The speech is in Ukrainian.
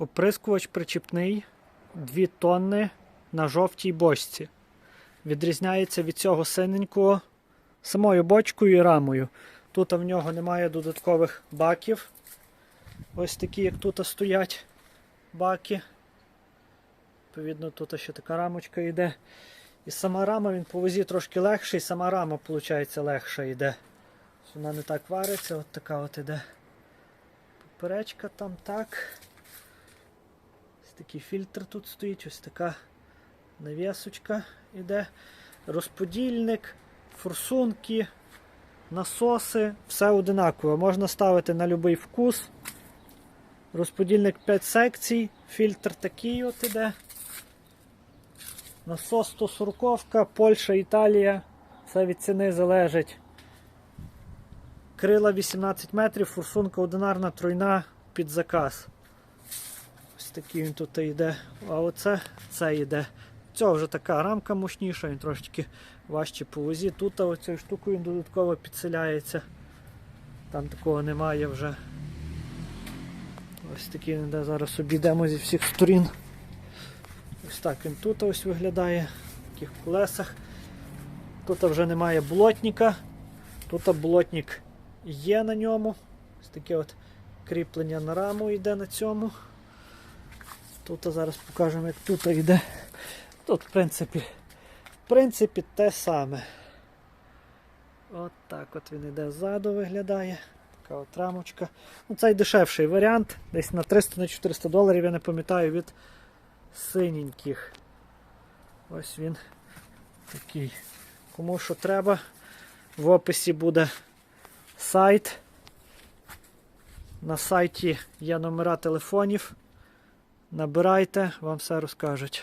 Оприскувач причіпний 2 тонни на жовтій бочці. Відрізняється від цього синенького самою бочкою і рамою. Тут в нього немає додаткових баків. Ось такі, як тут стоять баки. Відповідно, тут ще така рамочка йде. І сама рама він по вазі трошки легший, сама рама, виходить, легша йде. Вона не так вариться, от така от іде. Поперечка там так. Такий фільтр тут стоїть, ось така навісочка іде. Розподільник, форсунки, насоси, все одинаково. Можна ставити на будь-який вкус. Розподільник 5 секцій, фільтр такий от іде. Насос 140, Польща, Італія. Все від ціни залежить. Крила 18 метрів, форсунка одинарна, тройна під заказ. Ось такий він тут йде. А оце це йде. Цього вже така рамка мощніша, він трошечки важче по возі. Тут оцею штукою він додатково підселяється. Там такого немає вже. Ось такий він йде. Зараз обійдемо зі всіх сторін. Ось так він тут ось виглядає. В таких колесах. Тут вже немає болотника. Тут болотник є на ньому. Ось таке от кріплення на раму йде на цьому. Тут зараз покажемо, як тут йде. Тут, в принципі, в принципі, те саме. От так от він іде ззаду, виглядає. Така от рамочка. Ну, Цей дешевший варіант, десь на 300-400 доларів, я не пам'ятаю, від синеньких. Ось він такий. Кому що треба, в описі буде сайт. На сайті є номера телефонів. Набирайте, вам все розкажуть.